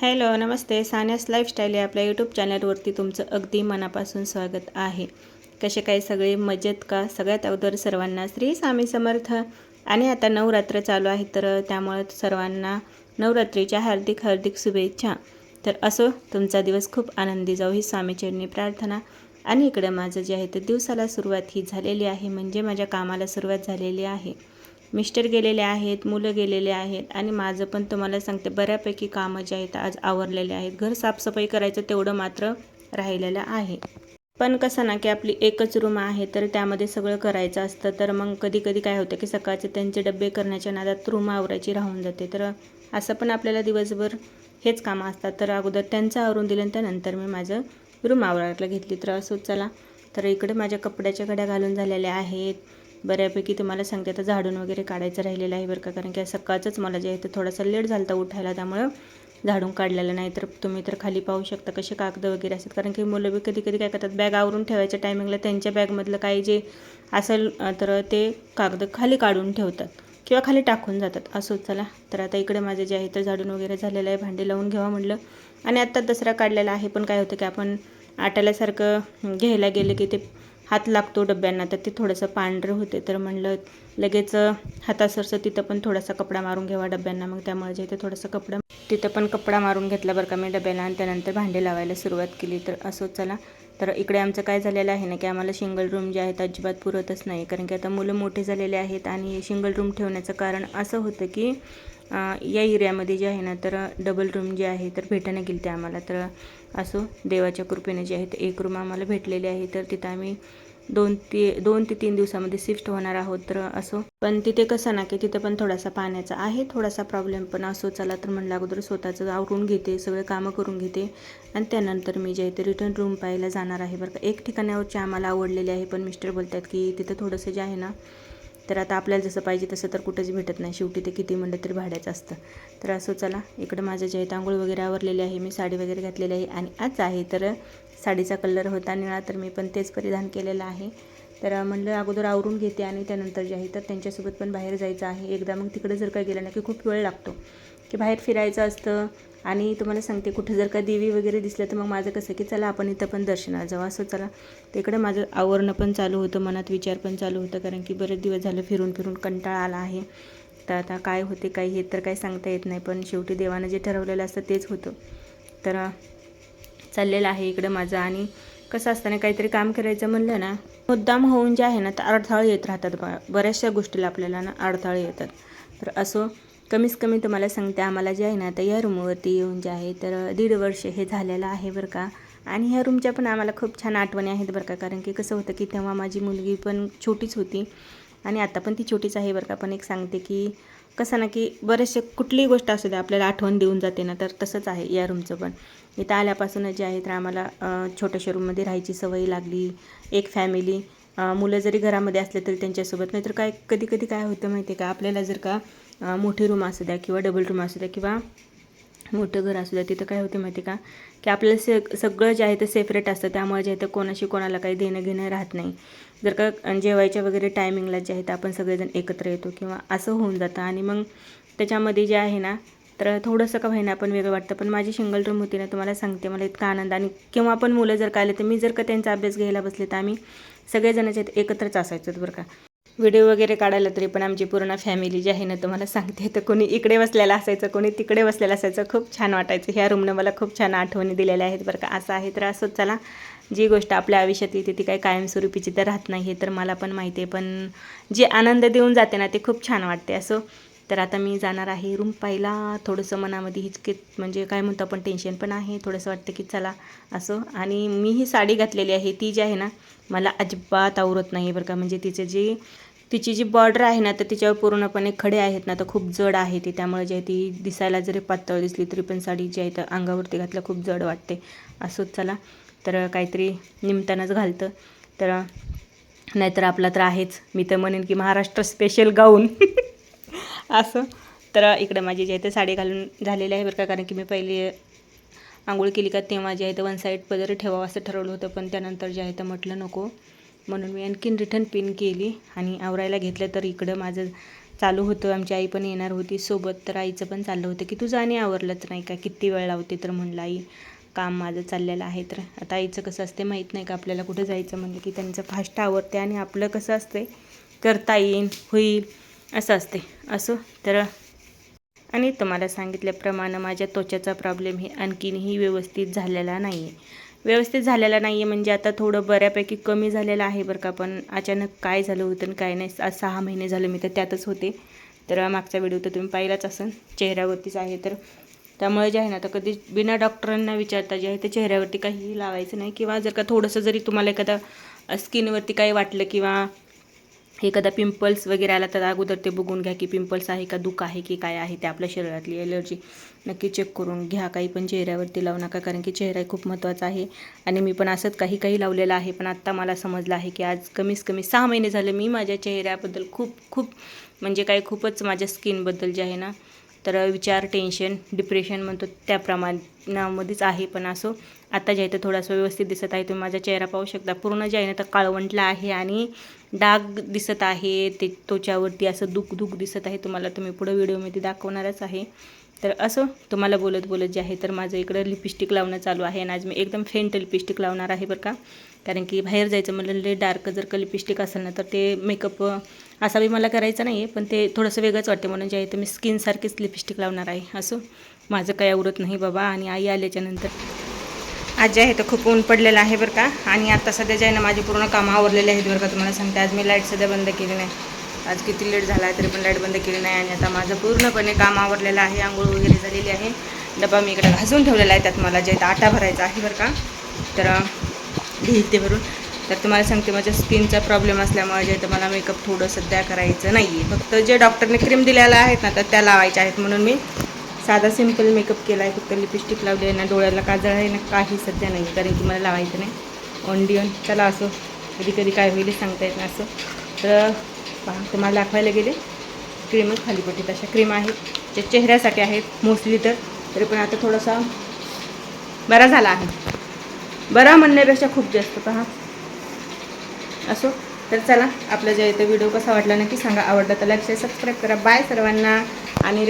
Hello नमस्ते. सान्यास lifestyle या आपल्या YouTube चॅनलवरती तुमचं अगदी मनापासून स्वागत आहे. कसे काय सगळे? मजेत का? सगळ्यात अगोदर सर्वांना श्री स्वामी समर्थ. आणि आता नवरात्र चालू आहे तर त्यामुळे सर्वांना नवरात्रीच्या हार्दिक हार्दिक शुभेच्छा. तर असो तुमचा दिवस खूप आनंदी जाऊ ही स्वामीचरणी प्रार्थना. आणि इकडं माझं जे आहे ते दिवसाला सुरुवात ही झालेली आहे म्हणजे माझ्या कामाला सुरुवात झालेली आहे. मिस्टर गेलेले आहेत मुलं गेलेले आहेत आणि माझं पण तुम्हाला सांगते बऱ्यापैकी कामं जे आहेत आज आवरलेले आहेत. घर साफसफाई करायचं तेवढं मात्र राहिलेलं आहे. पण कसं ना की आपली एकच रूम आहे तर त्यामध्ये सगळं करायचं असतं. तर मग कधी कधी काय होतं की सकाळचे त्यांचे डबे करण्याच्या नादात रूम आवरायची राहून जाते. तर असं पण आपल्याला दिवसभर हेच कामं असतात. तर अगोदर त्यांचं आवरून दिलं त्यानंतर मी माझं रूम आवरायला घेतली. तर असोच चला तर इकडे माझ्या कपड्याच्या घड्या घालून झालेल्या आहेत. बऱ्यापैकी तुम्हाला सांगते आता झाडून वगैरे काढायचं राहिलेलं आहे बरं का कारण की सकाळचंच मला जे आहे ते थोडासा लेट झाला होता उठायला त्यामुळं झाडून काढलेलं नाही. तर तुम्ही तर खाली पाहू शकता कसे कागद वगैरे असतात कारण की मुलं बी कधी कधी काय करतात बॅग आवरून ठेवायच्या टायमिंगला त्यांच्या बॅगमधलं काही जे असेल तर ते कागद खाली काढून ठेवतात किंवा खाली टाकून जातात. असं चला. तर आता इकडे माझे जे आहे तर झाडून वगैरे झालेलं आहे भांडे लावून घ्यावा म्हटलं. आणि आत्ता दसरा काढलेला आहे पण काय होतं की आपण आटाल्यासारखं घ्यायला गेलं की ते हात लागतो डब्यांना तर ते थोडंसं पांढरं होते. तर म्हणलं लगेच हातासरचं तिथं पण थोडासा कपडा मारून घ्यावा डब्यांना. मग त्यामुळे जे ते थोडासा कपडा तिथं पण कपडा मारून घेतला बरं का मी डब्याला आणि त्यानंतर भांडे लावायला सुरुवात केली. तर असोच चला तर इकडे आमचं काय झालेलं आहे ना की आम्हाला सिंगल रूम जे आहेत अजिबात पुरतच नाही. कारण की आता मुलं मोठे झालेले आहेत आणि सिंगल रूम ठेवण्याचं कारण असं होतं की या एरियामध्ये जे आहे ना तर डबल रूम जे आहे तर भेटायला गेली ते आम्हाला. तर असो देवाच्या कृपेने जे आहे ते एक रूम आम्हाला भेटलेले आहे. तर तिथं आम्ही दोन ते दोन ते तीन दिवसामध्ये शिफ्ट होणार आहोत तर असो. पण तिथे कसं ना की तिथे पण थोडासा पाण्याचा आहे थोडासा प्रॉब्लेम पण असो चला तर म्हणलं अगोदर स्वतःचं आवरून घेते सगळे कामं करून घेते. आणि त्यानंतर मी जे आहे ते रिटर्न रूम पाहायला जाणार आहे बरं का. एक ठिकाणावरची आम्हाला आवडलेली आहे पण मिस्टर बोलतात की तिथं थोडंसं जे आहे ना तर आता आपल्याला जसं पाहिजे तसं तर कुठंच भेटत नाही. शेवटी ते किती म्हणलं तरी भाड्याचं असतं. तर असं चला. इकडं माझं जे आहे आंघोळ वगैरे आवरलेले आहे मी साडी वगैरे घातलेली आहे आणि आज आहे तर साडीचा कलर होता निळा तर मी पण तेच परिधान केलेलं आहे. तर म्हणलं अगोदर आवरून घेते आणि त्यानंतर जे आहे तर त्यांच्यासोबत पण बाहेर जायचं आहे. एकदा मग तिकडे जर का गेलं ना की खूप वेळ लागतो. की बाहेर फिरायचं असतं आणि तुम्हाला सांगते कुठं जर का देवी वगैरे दिसलं तर मग माझं कसं की चला आपण इथं पण दर्शनाला जाऊ. असं चला. तिकडे माझं आवरणं पण चालू होतं मनात विचार पण चालू होतं कारण की बरेच दिवस झालं फिरून फिरून कंटाळा आला आहे. तर आता काय होते काय हे तर काय सांगता येत नाही पण शेवटी देवानं जे ठरवलेलं असतं तेच होतं. तर चाललेलं आहे इकडं माझं आणि कसं असताना काहीतरी काम करायचं म्हणलं ना मुद्दाम होऊन जे आहे ना तर अडथळे येत राहतात बऱ्याचशा गोष्टीला आपल्याला ना अडथळे येतात. तर असो कमीत कमी तुम्हाला सांगते आम्हाला जे आहे ना तर या रूमवरती येऊन जे आहे तर दीड वर्ष हे झालेलं आहे बरं का. आणि ह्या रूमच्या पण आम्हाला खूप छान आठवणी आहेत बरं का कारण की कसं होतं की तेव्हा माझी मुलगी पण छोटीच होती आणि आता पण ती छोटीच आहे बरं का. पण एक सांगते की कसं ना की बरेचसे कुठलीही गोष्ट असू द्या आपल्याला आठवण देऊन जाते ना तर तसंच आहे या रूमचं पण. इथं आल्यापासूनच जे आहे तर आम्हाला छोट्याशा रूममध्ये राहायची सवय लागली. एक फॅमिली मुलं जरी घरामध्ये असले तरी त्यांच्यासोबत. नाहीतर काय कधी कधी काय होतं माहिती आहे का आपल्याला जर का मोठी रूम असू द्या किंवा डबल रूम असू द्या किंवा मोठं घर असू द्या तिथं काय होते माहिती का की आपल्याला से सगळं जे आहे ते सेपरेट असतं. त्यामुळे जे आहे ते कोणाशी कोणाला काही देणं घेणं राहत नाही. जर का जेवायच्या वगैरे टायमिंगला जे आहे ते आपण सगळेजण एकत्र येतो किंवा असं होऊन जातं. आणि मग त्याच्यामध्ये जे आहे ना तर थोडंसं का होईना पण वेगळं वाटतं. पण माझी सिंगल रूम होती ना तुम्हाला सांगते मला इतका आनंद. आणि किंवा आपण मुलं जर का आले तर मी जर का त्यांचा अभ्यास घ्यायला बसले तर आम्ही सगळेजणच एकत्रच असायचो बरं का. व्हिडिओ वगैरे काढायला तरी पण आमची पूर्ण फॅमिली जी आहे ना तुम्हाला सांगते तर कोणी इकडे बसलेलं असायचं कोणी तिकडे बसलेलं असायचं. खूप छान वाटायचं. ह्या रूमनं मला खूप छान आठवणी दिलेल्या आहेत बरं का. असं आहे तर असंच चला. जी गोष्ट आपल्या आयुष्यात येते ती काही कायमस्वरूपीची तर राहत नाही हे तर मला पण माहिती आहे. पण जे आनंद देऊन जाते ना ते खूप छान वाटते. असं तर आता मी जाणार आहे रूम पाहिला थोडंसं मनामध्ये हिचकित म्हणजे काय म्हणतो आपण टेन्शन पण आहे. थोडंसं वाटतं की चला असं. आणि मी ही साडी घातलेली आहे. ती जी आहे ना मला अजिबात आवरत नाही बरं का. म्हणजे तिचे जे तिची जी बॉर्डर आहे ना तर तिच्यावर पूर्णपणे खडे आहेत ना तर खूप जड आहे ती. त्यामुळे जे आहे ती दिसायला जरी पातळ दिसली तरी पण साडी जी आहे तर अंगावरती घातलं खूप जड वाटते. असंच चला. तर काहीतरी निमतानंच घालतं. तर नाहीतर आपला तर आहेच. मी तर म्हणेन की महाराष्ट्र स्पेशल गाऊन. असं. तर इकडे माझी जे आहे ते साडी घालून झालेली आहे बरं का कारण की मी पहिले आंघोळ केली का तेव्हा जे आहे ते वन साईड पदर ठेवावं असं ठरवलं होतं पण त्यानंतर जे आहे तर म्हटलं नको. म्हणून मी आणखीन रिटर्न पिन केली आणि आवरायला घेतलं तर इकडं माझं चालू होतं. आमची आई पण येणार होती. सोबत तर आईचं पण चाललं होतं की तुझं आणि आवरलंच नाही का? किती वेळ लावते? तर म्हणलं आई काम माझं चाललेलं आहे तर आता आईचं कसं असते माहीत नाही का आपल्याला कुठं जायचं म्हणलं की त्यांचं फास्ट आवडते आणि आपलं कसं असते करता येईल होईल असं असते. असो तर आणि तुम्हाला सांगितल्याप्रमाणे माझ्या त्वचाचा प्रॉब्लेम हे आणखीनही व्यवस्थित झालेला नाही आहे व्यवस्थित झालेला नाही आहे म्हणजे आता थोडं बऱ्यापैकी कमी झालेलं आहे बरं का पण अचानक काय झालं होतं आणि काय नाही आज सहा महिने झालं मी तर त्यातच होते. तर मागचा व्हिडिओ तर तुम्ही पाहिलाच असेल चेहऱ्यावरतीच आहे तर त्यामुळे जे आहे ना आता कधी बिना डॉक्टरांना विचारता जे आहे ते चेहऱ्यावरती काहीही लावायचं नाही. किंवा जर का थोडंसं जरी तुम्हाला एखादा स्किनवरती काही वाटलं किंवा एखादा पिंपल्स वगैरे आला तर अगोदर ते बघून घ्या की पिंपल्स आहे का दुःख आहे की काय आहे ते आपल्या शरीरातली एलर्जी नक्की चेक करून घ्या. काही पण चेहऱ्यावरती लावू नका कारण की चेहरा खूप महत्त्वाचा आहे. आणि मी पण असंच काही काही लावलेलं आहे पण आत्ता मला समजलं आहे की आज कमीत कमी सहा महिने झाले मी माझ्या चेहऱ्याबद्दल खूप खूप म्हणजे काय खूपच माझ्या स्किनबद्दल जे आहे ना तर विचार टेन्शन डिप्रेशन म्हणतो त्या प्रमाणामध्येच आहे पण असो. आता जे आहे तर थोडासा व्यवस्थित दिसत आहे तुम्ही माझा चेहरा पाहू शकता. पूर्ण जे आहे ना तर काळवंटला आहे आणि डाग दिसत आहे ते त्वच्यावरती असं दुख दुख दिसत आहे. तुम्हाला तुम्ही पुढं व्हिडिओमध्ये दाखवणारच आहे. तर असं तुम्हाला बोलत बोलत जे आहे तर माझं इकडं लिपस्टिक लावणं चालू आहे आणि आज मी एकदम फेंट लिपस्टिक लावणार आहे बरं का. कारण की बाहेर जायचं म्हणलं लय डार्क जर का लिपस्टिक असेल ना तर ते मेकअप असा बी मला करायचा नाही आहे पण ते थोडंसं वेगळंच वाटते. म्हणून जे आहे तर मी स्किनसारखीच लिपस्टिक लावणार आहे. असं माझं काही आवडत नाही बाबा. आणि आई आल्याच्यानंतर आज जे आहे तर खूप ऊन पडलेलं आहे बरं का. आणि आता सध्या जे आहे ना माझी पूर्ण कामं आवरलेली आहेत बरं का. तुम्हाला सांगते आज मी लाइट सध्या बंद केली नाही. आज किती लेट झाला आहे तरी पण लाइट बंद केली नाही आणि आता माझं पूर्णपणे काम आवरलेलं आहे आंघोळ वगैरे झालेली आहे. डबा मी इकडे घासून ठेवलेला आहे त्यात मला जे आटा भरायचा आहे बरं का. तर लिहिते भरून. तर तुम्हाला सांगते माझ्या स्किनचा प्रॉब्लेम असल्यामुळे जे तर मला मेकअप थोडं सध्या करायचं नाही आहे फक्त जे डॉक्टरने क्रीम दिलेला आहेत ना तर त्या लावायच्या आहेत म्हणून मी साधा सिंपल मेकअप केला आहे फक्त लिपस्टिक लावली आहे ना डोळ्याला काजळ आहे ना काही सध्या नाही कारण की मला लावायचं नाही. ऑनडियन चला असो कधी कधी काय होईल सांगता येत नाही असं. तर पहा. तुम्हाला दाखवायला गेले. क्रीमच खाली पडली तशा क्रीम आहेत. जे चेहऱ्यासाठी आहेत. मोस्टली तर. तरी पण आता थोडासा बरा झाला आहे. बरा म्हणण्यापेक्षा खूप जास्त पहा. असो. तर चला. आपला जे इथं व्हिडिओ कसा वाटला नक्की सांगा. आवडला तर लक्ष सबस्क्राईब करा. बाय सर्वांना. आणि